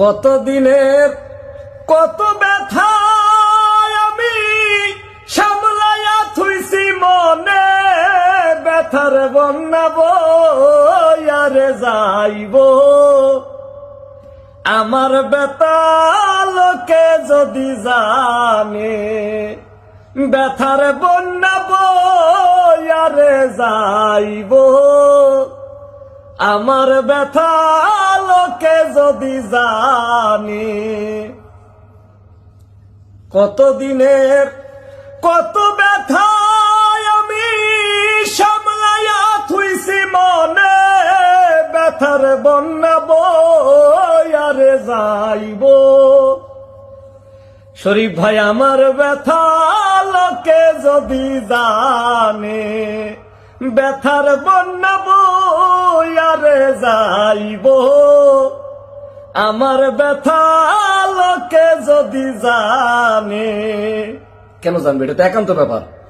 কত দিনের কত ব্যথা আমি সামলাইয়া থুইছি মনে, ব্যথার বন্যা বয়ারে যাইব। আমার ব্যথা লোকে যদি জানে, ব্যথার বন্যা বয়ারে যাইব। আমার ব্যথা লোকে যদি জানি কত দিনের কত ব্যথা আমি সামলাইয়া থুইছি মনে, ব্যথার বন্যা বয়ারে যাইব। শরীফ ভাই, আমার ব্যথা লোকে যদি জানে, ব্যথার বন্যা বয়ারে যাইব। আমার ব্যথা লোকে যদি জানে। কেন জানবে? এটা তো একান্ত ব্যাপার।